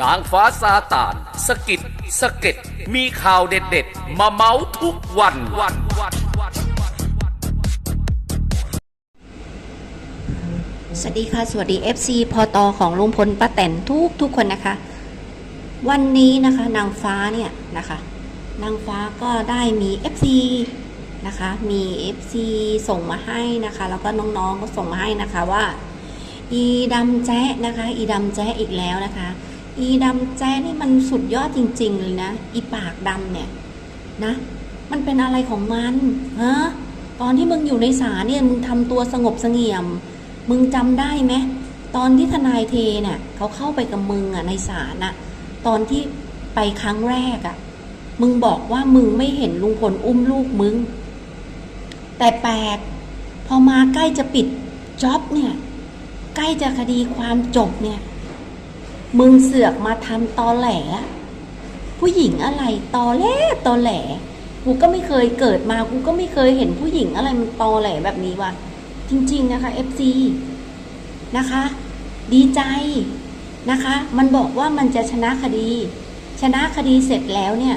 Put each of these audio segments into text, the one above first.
นางฟ้าซาตานสกิดสเก็ดมีข่าวเด็ดๆ มาเมาทุกวันวันวันวัน สวัสดีค่ะ สวัสดี FC พอตอของลุงพลป้าแตนทุกทุกคนนะคะ วันนี้นะคะนางฟ้าเนี่ยนะคะ นางฟ้าก็ได้มี FC นะคะ มี FC ส่งมาให้นะคะ แล้วก็น้องๆก็ส่งมาให้นะคะว่า อีดำแจ๊ะนะคะ อีดำแจ๊ะอีกแล้วนะคะ อีดำแจ๊ะนี่มันสุดยอดจริง ๆ เลยนะ อีปากดำเนี่ยนะ มันเป็นอะไรของมันฮะตอนที่มึงอยู่ในศาลเนี่ยมึงทำตัวสงบเสงี่ยม มึงจำได้ไหมตอนที่ทนายเทเนี่ยเขาเข้าไปกับมึงอะในศาลน่ะ ตอนที่ไปครั้งแรกอะ มึงบอกว่ามึงไม่เห็นลุงพลอุ้มลูกมึง แต่แปลกพอมาใกล้จะปิดจ็อบเนี่ย ใกล้จะคดีความจบเนี่ย มึงเสือกมาทำตอแหล ผู้หญิงอะไรตอแหลตอแหล กูก็ไม่เคยเกิดมา กูก็ไม่เคยเห็นผู้หญิงอะไรมันตอแหลแบบนี้ว่ะจริง ๆ นะคะ FC นะคะ ดีใจนะคะ มันบอกว่ามันจะชนะคดี ชนะคดีเสร็จแล้วเนี่ย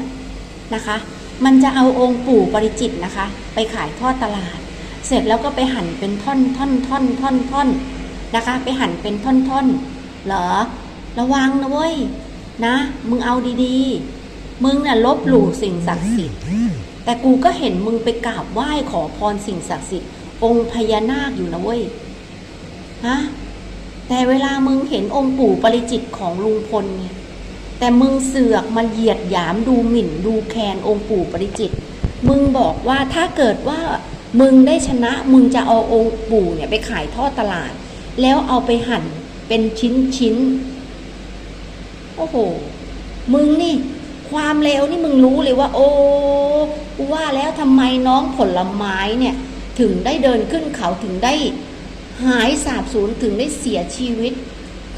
นะคะ มันจะเอาองค์ปู่ปริจิตนะคะ ไปขายทอดตลาด เสร็จแล้วก็ไปหั่นเป็นท่อนท่อนท่อนท่อนท่อนนะคะ ไปหั่นเป็นท่อนท่อนเหรอ ระวังนะเว้ยนะ มึงเอาดีๆ มึงน่ะลบหลู่สิ่งศักดิ์สิทธิ์แต่กูก็เห็นมึงไปกราบไหว้ขอพรสิ่งศักดิ์สิทธิ์องค์พญานาคอยู่นะเว้ยฮะแต่เวลามึงเห็นองค์ปู่ปริจิตของลุงพลเนี่ยแต่มึงเสือกมันเหยียดหยามดูหมิ่นดูแคลนองค์ปู่ปริจิต มึงบอกว่าถ้าเกิดว่ามึงได้ชนะมึงจะเอาองค์ปู่เนี่ยไปขายทอดตลาด แล้วเอาไปหั่นเป็นชิ้นชิ้น อ้โห มึงนี่ ความเลวนี่มึงรู้เลยว่า โอ้กูว่าแล้วทำไมน้องผลไม้เนี่ย ถึงได้เดินขึ้นเขาถึงได้หายสาบสูญถึงได้เสียชีวิต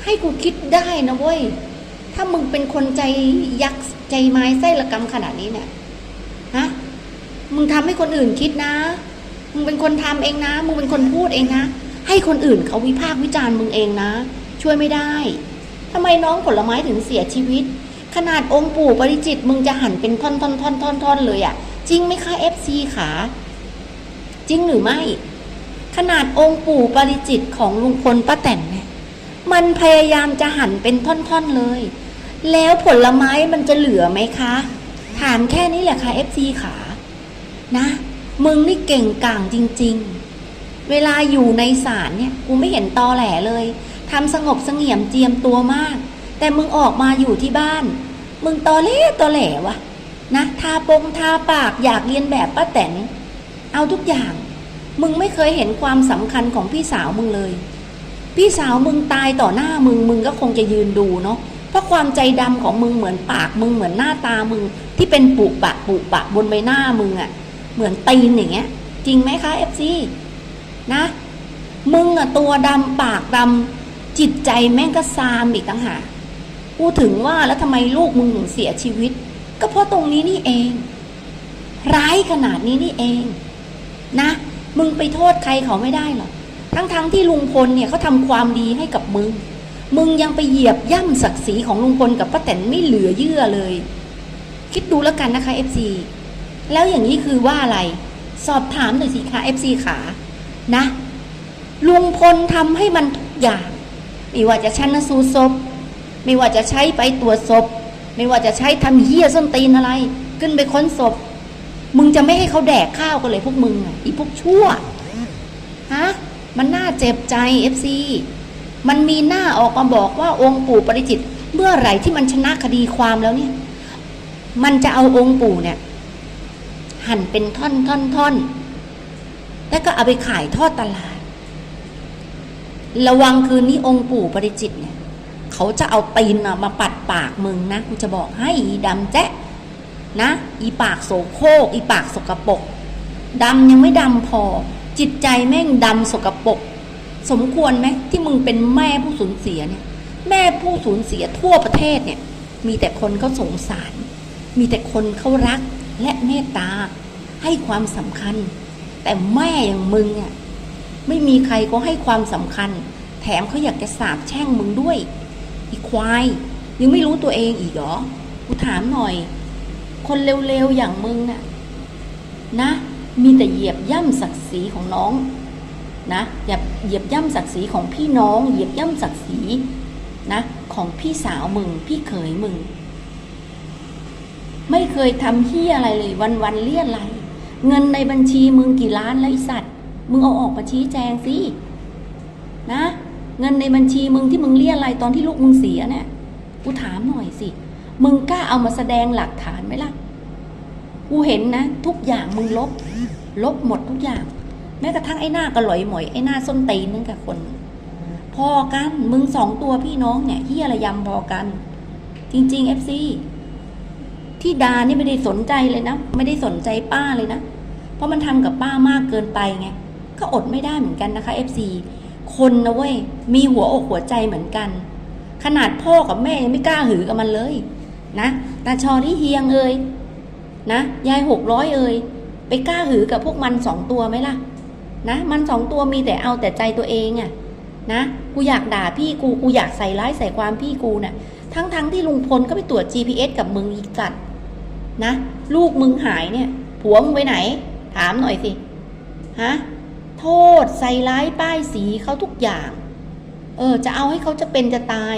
ให้กูคิดได้นะเว้ย ถ้ามึงเป็นคนใจยักษ์ใจไม้ไส้ละกำขนาดนี้เนี่ยฮะมึงทำให้คนอื่นคิดนะ มึงเป็นคนทำเองนะ มึงเป็นคนพูดเองนะ ให้คนอื่นเขาวิพากษ์วิจารณ์มึงเองนะ ช่วยไม่ได้ ทำไมน้องผลไม้ถึงเสียชีวิต ขนาดองค์ปู่ปริจิตมึงจะหั่นเป็นท่อนท่อนท่อนท่อนท่อนเลยอะ่ะ จริงไหมคะเอฟซีขา จริงหรือไม่ ขนาดองค์ปู่ปริจิตของลุงพลป้าแตนเนี่ยมันพยายามจะหั่นเป็นท่อน ๆ เลย แล้วผลไม้มันจะเหลือไหมคะ ถามแค่นี้แหละค่ะ FC ขา นะ มึงนี่เก่งก่างจริง ๆ เวลาอยู่ในศาลเนี่ย กูไม่เห็นตอแหลเลย ทำสงบเสงี่ยมเจียมตัวมาก แต่มึงออกมาอยู่ที่บ้าน มึงตอเล่ตอแหลวะนะทาปงทาปากอยากเรียนแบบป้าแตนเอาทุกอย่าง มึงไม่เคยเห็นความสำคัญของพี่สาวมึงเลย พี่สาวมึงตายต่อหน้ามึงมึงก็คงจะยืนดูเนาะเพราะความใจดำของมึงเหมือนปากมึงเหมือนหน้าตามึง ที่เป็นปุปะปุปะบนใบหน้ามึงอะ่ะ เหมือนตีนอย่างเงี้ย จริงไหมคะเอฟซีนะ มึงอะตัวดำปากดำ จิตใจแม่งก็ซามอีกต่างหากกูดถึงว่าแล้วทำไมลูกมึงถึงเสียชีวิต ก็เพราะตรงนี้นี่เอง ร้ายขนาดนี้นี่เอง นะ มึงไปโทษใครเขาไม่ได้หรอกทั้งๆทที่ลุงพลเนี่ยเขาทำความดีให้กับมึง มึงยังไปเหยียบย่ำศักดิ์ศรีของลุงพลกับป้าแตนไม่เหลือเยื่อเลย คิดดูแล้วกันนะคะ FC แล้วอย่างนี้คือว่าอะไร สอบถามหน่อยสิคะ FC ขา นะ ลุงพลทำให้มันทุกอย่าง ไม่ว่าจะชันสูตรศพ ไม่ว่าจะใช้ไปตรวจศพ ไม่ว่าจะใช้ทำเหี้ยส้นตีนอะไร ขึ้นไปค้นศพ มึงจะไม่ให้เขาแดกข้าวกันเลยพวกมึงอีพวกชั่วฮะมันน่าเจ็บใจเอฟซีมันมีหน้าออกมาบอกว่าองค์ปู่ปริจิต เมื่อไหร่ที่มันชนะคดีความแล้วเนี่ย มันจะเอาองค์ปู่เนี่ย หั่นเป็นท่อนท่อนท่อนแล้วก็เอาไปขายทอดตลาด ระวังคืนนี้องค์ปู่ปริจิตเนี่ยเขาจะเอาตีนมาปัดปากมึงนะกูจะบอกให้อีดำแจ๊ะนะ อีปากโสโครกอีปากสกปรกดำยังไม่ดำพอ จิตใจแม่งดำสกปรกสมควรไหมที่มึงเป็นแม่ผู้สูญเสียเนี่ย แม่ผู้สูญเสียทั่วประเทศเนี่ย มีแต่คนเขาสงสาร มีแต่คนเขารักและเมตตาให้ความสำคัญ แต่แม่อย่างมึงอะ ไม่มีใครก็ให้ความสำคัญ แถมเขาอยากจะสาบแช่งมึงด้วย อีควาย ยังไม่รู้ตัวเองอีกเหรอ กูถามหน่อย คนเร็วๆอย่างมึงน่ะ นะ มีแต่เหยียบย่ำศักดิ์ศรีของน้อง นะอย่าเหยียบย่ำศักดิ์ศรีของพี่น้อง เหยียบย่ำศักดิ์ศรีนะ ของพี่สาวมึง พี่เขยมึง ไม่เคยทำเฮียอะไรเลยวันๆเลี่ยอะไรเงินในบัญชีมึงกี่ล้านแล้วไอสัตว์ มึงเอาออกมาชี้แจงสินะ เงินในบัญชีมึงที่มึงเลี่ยอะไรตอนที่ลูกมึงเสียเนี่ยกูถามหน่อยสิ มึงกล้าเอามาแสดงหลักฐานไหมล่ะ กูเห็นนะ ทุกอย่างมึงลบ ลบหมดทุกอย่าง แม้กระทั่งไอ้หน้ากระหลอยหมอยไอ้หน้าส้นตีนนั่นกับคน พอกันมึงสองตัวพี่น้องเนี่ยเฮียระยำพอกัน จริงๆเอฟซีที่ดานี่ไม่ได้สนใจเลยนะ ไม่ได้สนใจป้าเลยนะ เพราะมันทำกับป้ามากเกินไปไง ก็อดไม่ได้เหมือนกันนะคะเอฟซีคนนะเว้ยมีหัวอกหัวใจเหมือนกัน ขนาดพ่อกับแม่ยังไม่กล้าหือกับมันเลยนะตาชอที่เฮียงเอ่ยนะยายหกร้อยเอ่ยไปกล้าหือกับพวกมันสองตัวไหมล่ะ นะมันสองตัวมีแต่เอาแต่ใจตัวเองอะนะกูอยากด่าพี่กูกูอยากใส่ร้ายใส่ความพี่กูน่ะทั้งทั้งที่ลุงพลก็ไปตรวจ GPS กับมึงอีกจัดนะ ลูกมึงหายเนี่ย ผัวมึงไปไหน ถามหน่อยสิ ฮะ โทษ ใส่ร้ายป้ายสีเขาทุกอย่าง เออ จะเอาให้เขาจะเป็นจะตาย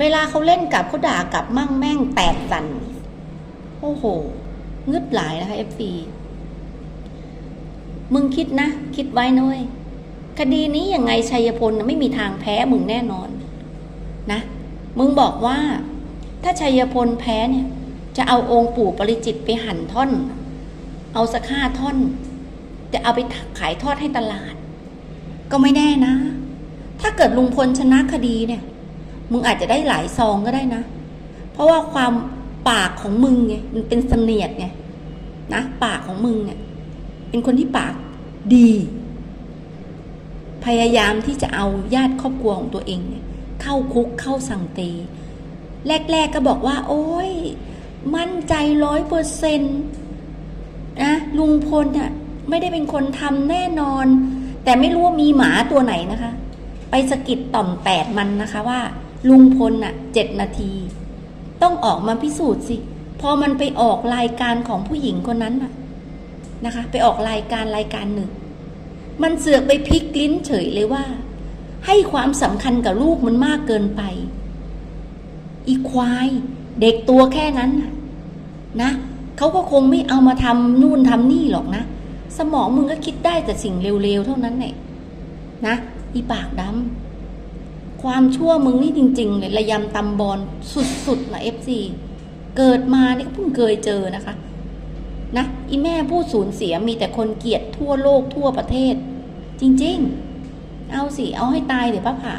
เวลาเขาเล่นกลับเขาด่ากลับมั่งแม่งแตกสันโอ้โหงึดหลายนะคะเอฟซีมึงคิดนะ คิดไว้นะเว้ยคดีนี้ยังไงชัยพลไม่มีทางแพ้มึงแน่นอน นะ มึงบอกว่า ถ้าชัยพลแพ้เนี่ย จะเอาองค์ปู่ปริจิตไปหั่นท่อน เอาสักห้าท่อน จะเอาไปขายทอดให้ตลาด ก็ไม่แน่นะ ถ้าเกิดลุงพลชนะคดีเนี่ย มึงอาจจะได้หลายซองก็ได้นะ เพราะว่าความปากของมึงไงมันเป็นเสนียดไงนะปากของมึงเนี่ย เป็นคนที่ปากดี พยายามที่จะเอาญาติครอบครัวของตัวเองเนี่ยเข้าคุกเข้าสังเตแรก ๆ ก็บอกว่า โอ้ย มั่นใจร้อยเปอร์เซนต์นะลุงพลน่ะ ไม่ได้เป็นคนทำแน่นอน แต่ไม่รู้ว่ามีหมาตัวไหนนะคะ ไปสกิดต่อมแตดมันนะคะว่า ลุงพลน่ะเจ็ดนาที ต้องออกมาพิสูจน์สิ พอมันไปออกรายการของผู้หญิงคนนั้นน่ะนะคะ ไปออกรายการรายการหนึ่ง มันเสือกไปพลิกลิ้นเฉยเลยว่า ให้ความสำคัญกับลูกมันมากเกินไป อีควาย เด็กตัวแค่นั้นนะเขาก็คงไม่เอามาทำนู่นทำนี่หรอกนะ สมองมึงก็คิดได้แต่สิ่งเร็วๆเท่านั้นแหละนะอีปากดำความชั่วมึงนี่จริงๆเลยระยำตำบอลสุดๆนะเอฟซีเกิดมานี่ก็เพิ่งเคยเจอนะคะ นะอีแม่ผู้สูญเสียมีแต่คนเกลียดทั่วโลกทั่วประเทศ จริงๆ เอาสิ เอาให้ตายเดี๋ยวป้าผ่า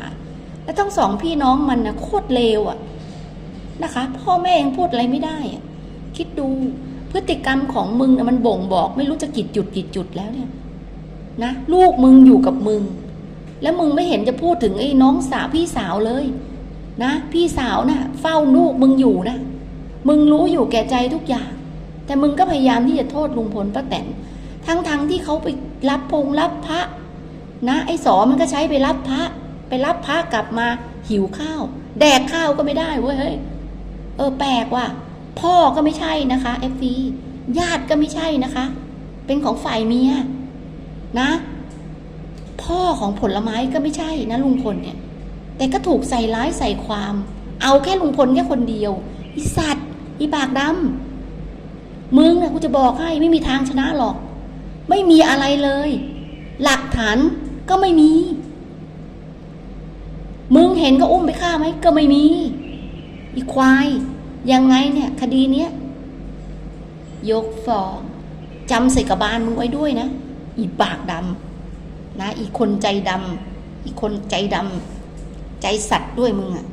แล้วทั้งสองพี่น้องมันนะโคตรเลวอะนะคะ พ่อแม่ยังพูดอะไรไม่ได้อะคิดดู พฤติกรรมของมึงนะมันบ่งบอก ไม่รู้จะกี่จุดกี่จุดแล้วเนี่ยนะลูกมึงอยู่กับมึง แล้วมึงไม่เห็นจะพูดถึงไอ้น้องสาวพี่สาวเลย นะ พี่สาวนะ่ะ เฝ้าลูกมึงอยู่นะมึงรู้อยู่แก่ใจทุกอย่าง แต่มึงก็พยายามที่จะโทษลุงพลป้าแตนทั้งๆทที่เขาไปรับพงรับพระ นะ ไอ้สอมันก็ใช้ไปรับพระ ไปรับพระกลับมาหิวข้าว แดกข้าวก็ไม่ได้เว้ยเฮ้ยเออแปลกว่ะ พ่อก็ไม่ใช่นะคะเอฟซีญาติก็ไม่ใช่นะคะ เป็นของฝ่ายเมียนะ พ่อของผลไม้ก็ไม่ใช่นะลุงพลเนี่ย แต่ก็ถูกใส่ร้ายใส่ความ เอาแค่ลุงพลแค่คนเดียวอีสัตว์อีปากดำมึงเนะกูจะบอกให้ไม่มีทางชนะหรอก ไม่มีอะไรเลย หลักฐานก็ไม่มี มึงเห็นก็อุ้มไปฆ่าไหมก็ไม่มี อีควาย ยังไงเนี่ยคดีเนี้ยยกฟ้องจำใส่กระบาลมึงไว้ด้วยนะ อีปากดำนะ อีคนใจดำอีคนใจดำใจสัตว์ด้วยมึงอะ